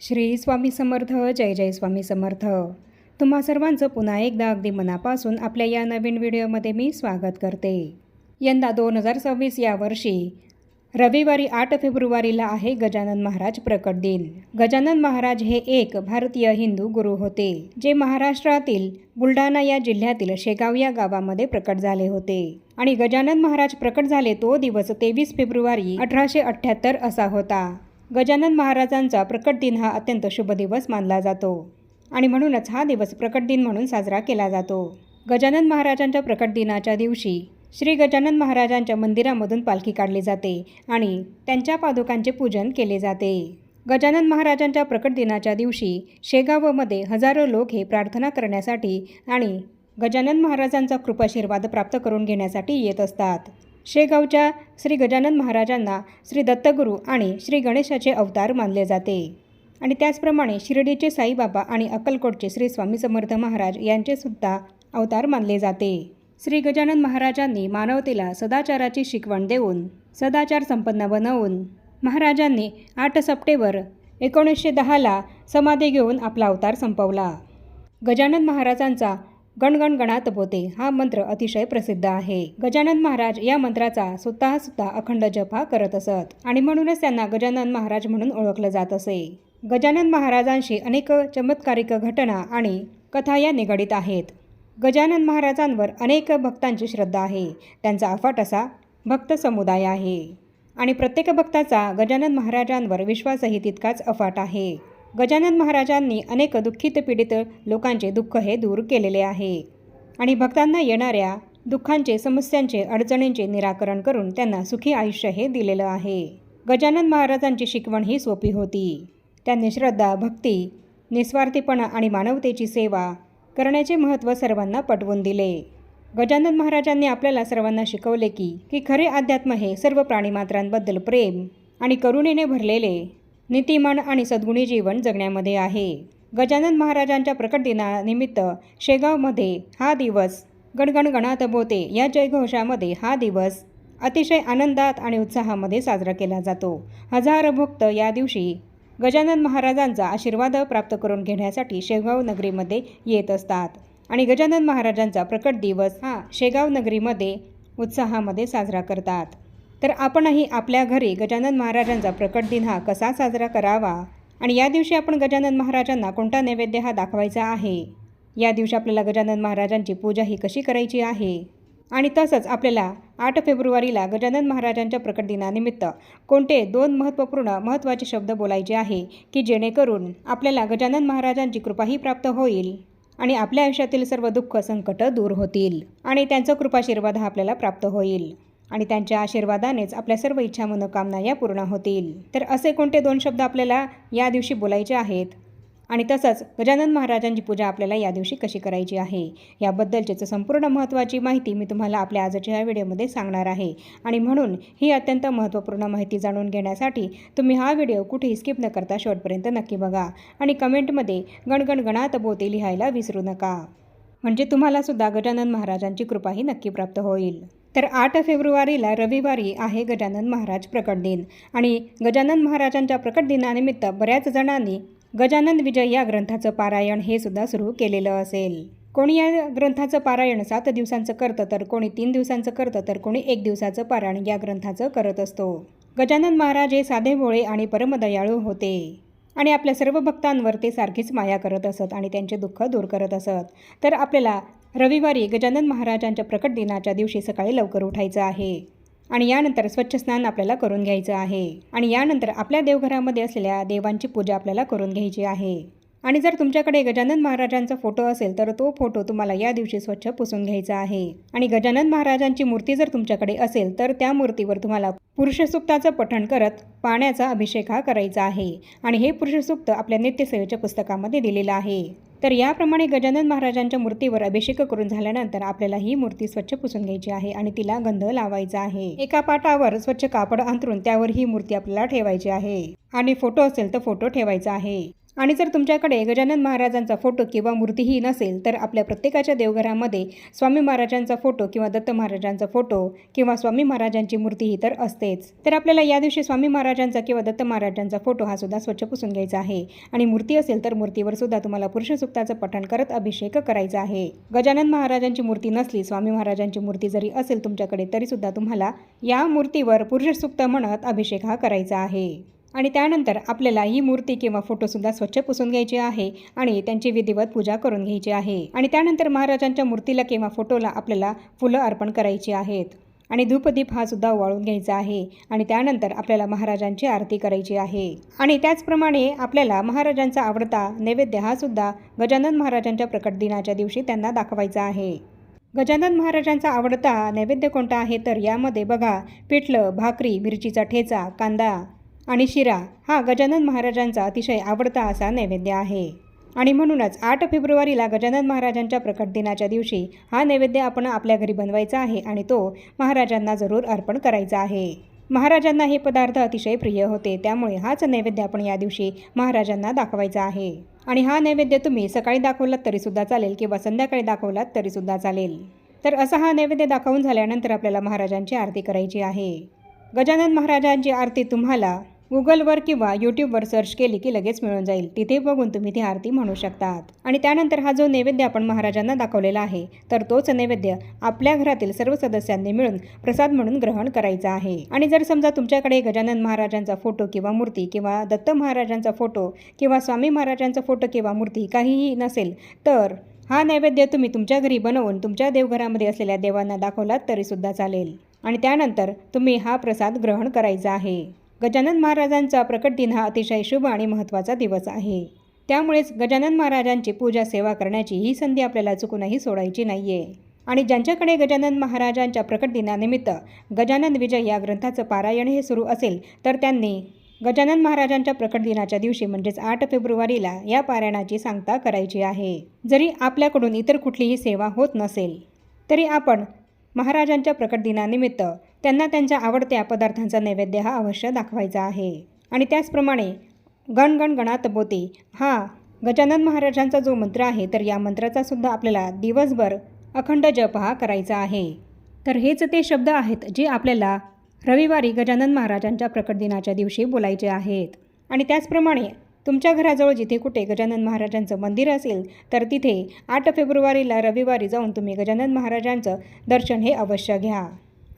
श्री स्वामी समर्थ जय जय स्वामी समर्थ. तुम्हा सर्वांचं पुन्हा एकदा अगदी मनापासून आपल्या या नवीन व्हिडिओमध्ये मी स्वागत करते. यंदा दोन हजार सव्वीस या वर्षी रविवारी आठ फेब्रुवारीला आहे गजानन महाराज प्रकट दिन. गजानन महाराज हे एक भारतीय हिंदू गुरु होते जे महाराष्ट्रातील बुलढाणा या जिल्ह्यातील शेगाव या गावामध्ये प्रकट झाले होते. आणि गजानन महाराज प्रकट झाले तो दिवस तेवीस फेब्रुवारी अठराशे अठ्ठ्याहत्तर असा होता. गजानन महाराजांचा प्रकट दिन हा अत्यंत शुभ दिवस मानला जातो. आणि म्हणूनच हा दिवस प्रकट दिन म्हणून साजरा केला जातो. गजानन महाराजांच्या प्रकट दिनाच्या दिवशी श्री गजानन महाराजांच्या मंदिरामधून पालखी काढली जाते आणि त्यांच्या पादुकांचे पूजन केले जाते. गजानन महाराजांच्या प्रकट दिनाच्या दिवशी शेगावमध्ये हजारो लोक हे प्रार्थना करण्यासाठी आणि गजानन महाराजांचा कृपाशीर्वाद प्राप्त करून घेण्यासाठी येत असतात. शेगावच्या श्री गजानन महाराजांना श्री दत्तगुरू आणि श्री गणेशाचे अवतार मानले जाते. आणि त्याचप्रमाणे शिर्डीचे साईबाबा आणि अक्कलकोटचे श्री स्वामी समर्थ महाराज यांचे सुद्धा अवतार मानले जाते. श्री गजानन महाराजांनी मानवतेला सदाचाराची शिकवण देऊन सदाचार संपन्न बनवून महाराजांनी आठ सप्टेंबर एकोणीसशे दहाला समाधी घेऊन आपला अवतार संपवला. गजानन महाराजांचा गणगण गणात बोते. हा मंत्र अतिशय प्रसिद्ध आहे. गजानन महाराज या मंत्राचा स्वतः सुद्धा अखंड जप हा करत असत आणि म्हणूनच त्यांना गजानन महाराज म्हणून ओळखलं जात असे. गजानन महाराजांशी अनेक चमत्कारिक घटना आणि कथा या निगडीत आहेत. गजानन महाराजांवर अनेक भक्तांची श्रद्धा आहे. त्यांचा अफाट असा भक्त समुदाय आहे. आणि प्रत्येक भक्ताचा गजानन महाराजांवर विश्वासही तितकाच अफाट आहे. गजानन महाराजांनी अनेक दुःखित पीडित लोकांचे दुःख हे दूर केलेले आहे आणि भक्तांना येणाऱ्या दुःखांचे समस्यांचे अडचणींचे निराकरण करून त्यांना सुखी आयुष्य हे दिलेलं आहे. गजानन महाराजांची शिकवण ही सोपी होती. त्यांनी श्रद्धा भक्ती निस्वार्थीपणा आणि मानवतेची सेवा करण्याचे महत्त्व सर्वांना पटवून दिले. गजानन महाराजांनी आपल्याला सर्वांना शिकवले की की खरे अध्यात्म हे सर्व प्राणीमात्रांबद्दल प्रेम आणि करुणेने भरलेले नीतिमान आणि सद्गुणी जीवन जगण्यामध्ये आहे. गजानन महाराजांच्या प्रकट दिनानिमित्त शेगावमध्ये हा दिवस गणगण गणात बोते. या जयघोषामध्ये हा दिवस अतिशय आनंदात आणि उत्साहामध्ये साजरा केला जातो. हजार भक्त या दिवशी गजानन महाराजांचा आशीर्वाद प्राप्त करून घेण्यासाठी शेगाव नगरीमध्ये येत असतात आणि गजानन महाराजांचा प्रकट दिवस हा शेगाव नगरीमध्ये उत्साहामध्ये साजरा करतात. तर आपणही आपल्या घरी गजानन महाराजांचा प्रकट दिन हा कसा साजरा करावा? आणि या दिवशी आपण गजानन महाराजांना कोणता नैवेद्य हा दाखवायचा आहे? या दिवशी आपल्याला गजानन महाराजांची पूजा ही कशी करायची आहे? आणि तसंच आपल्याला आठ फेब्रुवारीला गजानन महाराजांच्या प्रकट दिनानिमित्त कोणते दोन महत्त्वपूर्ण महत्त्वाचे शब्द बोलायचे आहे की जेणेकरून आपल्याला गजानन महाराजांची कृपाही प्राप्त होईल? आणि आपल्या आयुष्यातील सर्व दुःख संकट दूर होतील आणि त्यांचा कृपाशीर्वाद हा आपल्याला प्राप्त होईल. आणि त्यांच्या आशीर्वादानेच आपल्या सर्व इच्छा मनोकामना या पूर्ण होतील. तर असे कोणते दोन शब्द आपल्याला या दिवशी बोलायचे आहेत? आणि तसंच गजानन महाराजांची पूजा आपल्याला या दिवशी कशी करायची आहे? याबद्दलचीच संपूर्ण महत्त्वाची माहिती मी तुम्हाला आपल्या आजच्या या व्हिडिओमध्ये सांगणार आहे. आणि म्हणून ही अत्यंत महत्त्वपूर्ण माहिती जाणून घेण्यासाठी तुम्ही हा व्हिडिओ कुठेही स्किप न करता शेवटपर्यंत नक्की बघा. आणि कमेंटमध्ये गणगण गणात बोते लिहायला विसरू नका. म्हणजे तुम्हालासुद्धा गजानन महाराजांची कृपाही नक्की प्राप्त होईल. तर आठ फेब्रुवारीला रविवारी आहे गजानन महाराज प्रकट दिन. आणि गजानन महाराजांच्या प्रकट दिनानिमित्त बऱ्याच जणांनी गजानन विजय या ग्रंथाचं पारायण हे सुद्धा सुरू केलेलं असेल. कोणी या ग्रंथाचं पारायण सात दिवसांचं करतं तर कोणी तीन दिवसांचं करतं तर कोणी एक दिवसाचं पारायण या ग्रंथाचं करत असतो. गजानन महाराज हे साधे भोळे आणि परमदयाळू होते. आणि आपल्या सर्व भक्तांवर ते सारखीच माया करत असत आणि त्यांचे दुःख दूर करत असत. तर आपल्याला रविवारी गजानन महाराजांच्या प्रकट दिनाच्या दिवशी सकाळी लवकर उठायचं आहे. आणि यानंतर स्वच्छ स्नान आपल्याला करून घ्यायचं आहे. आणि यानंतर आपल्या देवघरामध्ये असलेल्या देवांची पूजा आपल्याला करून घ्यायची आहे. आणि जर तुमच्याकडे गजानन महाराजांचा फोटो असेल तर तो फोटो तुम्हाला या दिवशी स्वच्छ पुसून घ्यायचा आहे. आणि गजानन महाराजांची मूर्ती जर तुमच्याकडे असेल तर त्या मूर्तीवर तुम्हाला पुरुषसुक्ताचं पठण करत पाण्याचा अभिषेक हा करायचा आहे. आणि हे पुरुषसूक्त आपल्या नित्यसेवेच्या पुस्तकामध्ये दिलेलं आहे. तर याप्रमाणे गजानन महाराजांच्या मूर्तीवर अभिषेक करून झाल्यानंतर आपल्याला ही मूर्ती स्वच्छ पुसून घ्यायची आहे आणि तिला गंध लावायचा आहे. एका पाटावर स्वच्छ कापड अंतरून त्यावर ही मूर्ती आपल्याला ठेवायची आहे. आणि फोटो असेल तर फोटो ठेवायचा आहे. आणि जर तुमच्याकडे गजानन महाराजांचा फोटो किंवा मूर्तीही नसेल तर आपल्या प्रत्येकाच्या देवघरामध्ये स्वामी महाराजांचा फोटो किंवा दत्त महाराजांचा फोटो किंवा स्वामी महाराजांची मूर्तीही तर असतेच. तर आपल्याला या दिवशी स्वामी महाराजांचा किंवा दत्त महाराजांचा फोटो हा सुद्धा स्वच्छ पुसून घ्यायचा आहे. आणि मूर्ती असेल तर मूर्तीवर सुद्धा तुम्हाला पुरुष सुक्ताचं पठण करत अभिषेक करायचा आहे. गजानन महाराजांची मूर्ती नसली स्वामी महाराजांची मूर्ती जरी असेल तुमच्याकडे तरी सुद्धा तुम्हाला या मूर्तीवर पुरुष सुक्त म्हणत अभिषेक हा करायचा आहे. आणि त्यानंतर आपल्याला ही मूर्ती किंवा फोटोसुद्धा स्वच्छ पुसून घ्यायची आहे आणि त्यांची विधिवत पूजा करून घ्यायची आहे. आणि त्यानंतर महाराजांच्या मूर्तीला किंवा फोटोला आपल्याला फुलं अर्पण करायची आहेत. आणि धूपदीप हा सुद्धा वाळून घ्यायचा आहे आणि त्यानंतर आपल्याला महाराजांची आरती करायची आहे. आणि त्याचप्रमाणे आपल्याला महाराजांचा आवडता नैवेद्य हा सुद्धा गजानन महाराजांच्या प्रकट दिनाच्या दिवशी त्यांना दाखवायचा आहे. गजानन महाराजांचा आवडता नैवेद्य कोणता आहे? तर यामध्ये बघा पिठलं भाकरी मिरचीचा ठेचा कांदा आणि शिरा हा गजानन महाराजांचा अतिशय आवडता असा नैवेद्य आहे. आणि म्हणूनच आठ फेब्रुवारीला गजानन महाराजांच्या प्रकट दिनाच्या दिवशी हा नैवेद्य आपण आपल्या घरी बनवायचा आहे आणि तो महाराजांना जरूर अर्पण करायचा आहे. महाराजांना हे पदार्थ अतिशय प्रिय होते त्यामुळे हाच नैवेद्य आपण या दिवशी महाराजांना दाखवायचा आहे. आणि हा नैवेद्य तुम्ही सकाळी दाखवलात तरीसुद्धा चालेल किंवा संध्याकाळी दाखवलात तरीसुद्धा चालेल. तर असा हा नैवेद्य दाखवून झाल्यानंतर आपल्याला महाराजांची आरती करायची आहे. गजानन महाराजांची आरती तुम्हाला गुगलवर किंवा यूट्यूबवर सर्च केली की लगेच मिळून जाईल. तिथे बघून तुम्ही ती आरती म्हणू शकतात. आणि त्यानंतर हा जो नैवेद्य आपण महाराजांना दाखवलेला आहे तर तोच नैवेद्य आपल्या घरातील सर्व सदस्यांनी मिळून प्रसाद म्हणून ग्रहण करायचा आहे. आणि जर समजा तुमच्याकडे गजानन महाराजांचा फोटो किंवा मूर्ती किंवा दत्त महाराजांचा फोटो किंवा स्वामी महाराजांचा फोटो किंवा मूर्ती काहीही नसेल तर हा नैवेद्य तुम्ही तुमच्या घरी बनवून तुमच्या देवघरामध्ये असलेल्या देवांना दाखवलात तरीसुद्धा चालेल. आणि त्यानंतर तुम्ही हा प्रसाद ग्रहण करायचा आहे. गजानन महाराजांचा प्रकट दिन हा अतिशय शुभ आणि महत्त्वाचा दिवस आहे. त्यामुळेच गजानन महाराजांची पूजा सेवा करण्याची ही संधी आपल्याला चुकूनही सोडायची नाही आहे आणि ज्यांच्याकडे गजानन महाराजांच्या प्रकट दिनानिमित्त गजानन विजय या ग्रंथाचं पारायण हे सुरू असेल तर त्यांनी गजानन महाराजांच्या प्रकट दिनाच्या दिवशी म्हणजेच आठ फेब्रुवारीला या पारायणाची सांगता करायची आहे. जरी आपल्याकडून इतर कुठलीही सेवा होत नसेल तरी आपण महाराजांच्या प्रकट दिनानिमित्त त्यांना त्यांच्या आवडत्या पदार्थांचा नैवेद्य हा अवश्य दाखवायचा आहे. आणि त्याचप्रमाणे गण गणात बोते हा गजानन महाराजांचा जो मंत्र आहे तर या मंत्राचा सुद्धा आपल्याला दिवसभर अखंड जप हा करायचा आहे. तर हेच ते शब्द आहेत जे आपल्याला रविवारी गजानन महाराजांच्या प्रकट दिनाच्या दिवशी बोलायचे आहेत. आणि त्याचप्रमाणे तुमच्या घराजवळ जिथे कुठे गजानन महाराजांचं मंदिर असेल तर तिथे आठ फेब्रुवारीला रविवारी जाऊन तुम्ही गजानन महाराजांचं दर्शन हे अवश्य घ्या.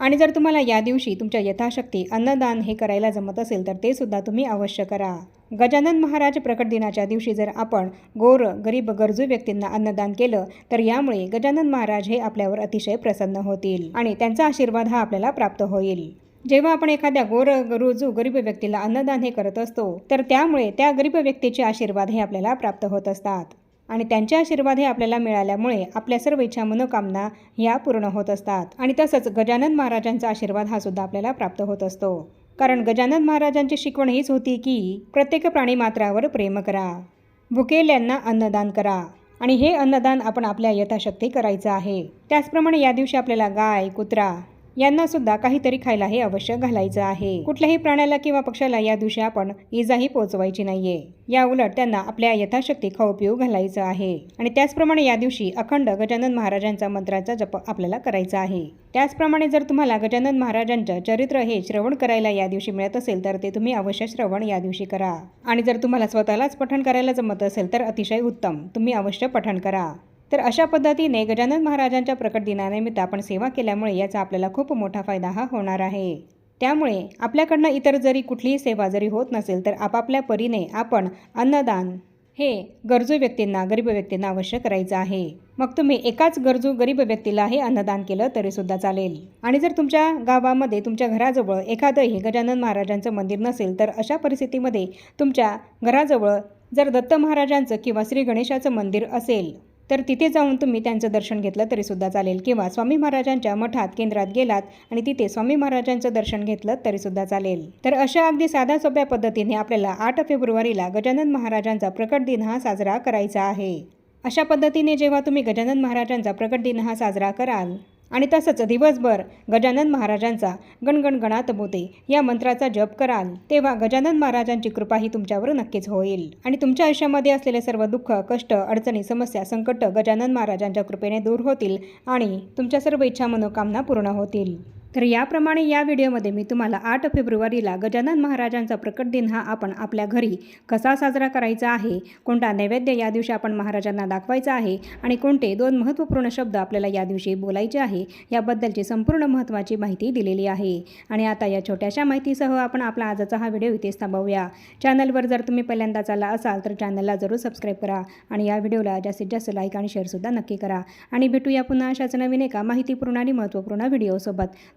आणि जर तुम्हाला या दिवशी तुमच्या यथाशक्ती अन्नदान हे करायला जमत असेल तर ते सुद्धा तुम्ही अवश्य करा. गजानन महाराज प्रकट दिनाच्या दिवशी जर आपण गोर गरीब गरजू व्यक्तींना अन्नदान केलं तर यामुळे गजानन महाराज हे आपल्यावर अतिशय प्रसन्न होतील आणि त्यांचा आशीर्वाद हा आपल्याला प्राप्त होईल. जेव्हा आपण एखाद्या गोर गरुजू गरीब व्यक्तीला अन्नदान हे करत असतो तर त्यामुळे त्या गरीब व्यक्तीचे आशीर्वाद हे आपल्याला प्राप्त होत असतात. आणि त्यांचे आशीर्वाद हे आपल्याला मिळाल्यामुळे आपल्या सर्व इच्छा मनोकामना ह्या पूर्ण होत असतात. आणि तसंच गजानन महाराजांचा आशीर्वाद हा सुद्धा आपल्याला प्राप्त होत असतो. कारण गजानन महाराजांची शिकवण हीच होती की प्रत्येक प्राणी मात्रावर प्रेम करा. भुकेल्यांना अन्नदान करा. आणि हे अन्नदान आपण आपल्या यथाशक्ती करायचं आहे. त्याचप्रमाणे या दिवशी आपल्याला गाय कुत्रा यांना सुद्धा काहीतरी खायला हे अवश्य घालायचं आहे. कुठल्याही प्राण्याला किंवा पक्षाला या दिवशी आपण इजाही पोहोचवायची नाहीये. या उलट त्यांना आपल्या यथाशक्ती खाऊ पिऊ घालायचं आहे. आणि त्याचप्रमाणे या दिवशी अखंड गजानन महाराजांचा मंत्राचा जप आपल्याला करायचा आहे. त्याचप्रमाणे जर तुम्हाला गजानन महाराजांचं चरित्र हे श्रवण करायला या दिवशी मिळत असेल तर ते तुम्ही अवश्य श्रवण या दिवशी करा. आणि जर तुम्हाला स्वतःलाच पठण करायला जमत असेल तर अतिशय उत्तम. तुम्ही अवश्य पठण करा. तर अशा पद्धतीने गजानन महाराजांच्या प्रकट दिनानिमित्त आपण सेवा केल्यामुळे याचा आपल्याला खूप मोठा फायदा हा होणार आहे. त्यामुळे आपल्याकडनं इतर जरी कुठलीही सेवा जरी होत नसेल तर आपापल्या परीने आपण अन्नदान हे गरजू व्यक्तींना गरीब व्यक्तींना अवश्य करायचं आहे. मग तुम्ही एकाच गरजू गरीब व्यक्तीला हे अन्नदान केलं तरीसुद्धा चालेल. आणि जर तुमच्या गावामध्ये तुमच्या घराजवळ एखादंही गजानन महाराजांचं मंदिर नसेल तर अशा परिस्थितीमध्ये तुमच्या घराजवळ जर दत्त महाराजांचं किंवा श्री गणेशाचं मंदिर असेल तर तिथे जाऊन तुम्ही त्यांचं दर्शन घेतलं तरीसुद्धा चालेल. किंवा स्वामी महाराजांच्या मठात केंद्रात गेलात आणि तिथे स्वामी महाराजांचं दर्शन घेतलं तरीसुद्धा चालेल. तर अशा अगदी साध्या सोप्या पद्धतीने आपल्याला आठ फेब्रुवारीला गजानन महाराजांचा प्रकट दिन हा साजरा करायचा आहे. अशा पद्धतीने जेव्हा तुम्ही गजानन महाराजांचा प्रकट दिन हा साजरा कराल आणि तसंच दिवसभर गजानन महाराजांचा गणगणगणात बोते. या मंत्राचा जप कराल तेव्हा गजानन महाराजांची कृपा ही तुमच्यावर नक्कीच होईल. आणि तुमच्या आयुष्यामध्ये असलेले सर्व दुःख कष्ट अडचणी समस्या संकट गजानन महाराजांच्या कृपेने दूर होतील आणि तुमच्या सर्व इच्छा मनोकामना पूर्ण होतील. तर याप्रमाणे या व्हिडिओमध्ये मी तुम्हाला आठ फेब्रुवारीला गजानन महाराजांचा प्रकट दिन हा आपण आपल्या घरी कसा साजरा करायचा आहे कोणता नैवेद्य या दिवशी आपण महाराजांना दाखवायचा आहे आणि कोणते दोन महत्त्वपूर्ण शब्द आपल्याला या दिवशी बोलायचे आहे याबद्दलची संपूर्ण महत्त्वाची माहिती दिलेली आहे. आणि आता या छोट्याशा माहितीसह आपण आपला आजचा हा व्हिडिओ इथेच थांबवूया. चॅनलवर जर तुम्ही पहिल्यांदाच आला असाल तर चॅनलला जरूर सबस्क्राईब करा आणि या व्हिडिओला जास्तीत जास्त लाईक आणि शेअरसुद्धा नक्की करा. आणि भेटूया पुन्हा अशाच नवीन एका माहितीपूर्ण आणि महत्त्वपूर्ण व्हिडिओसोबत.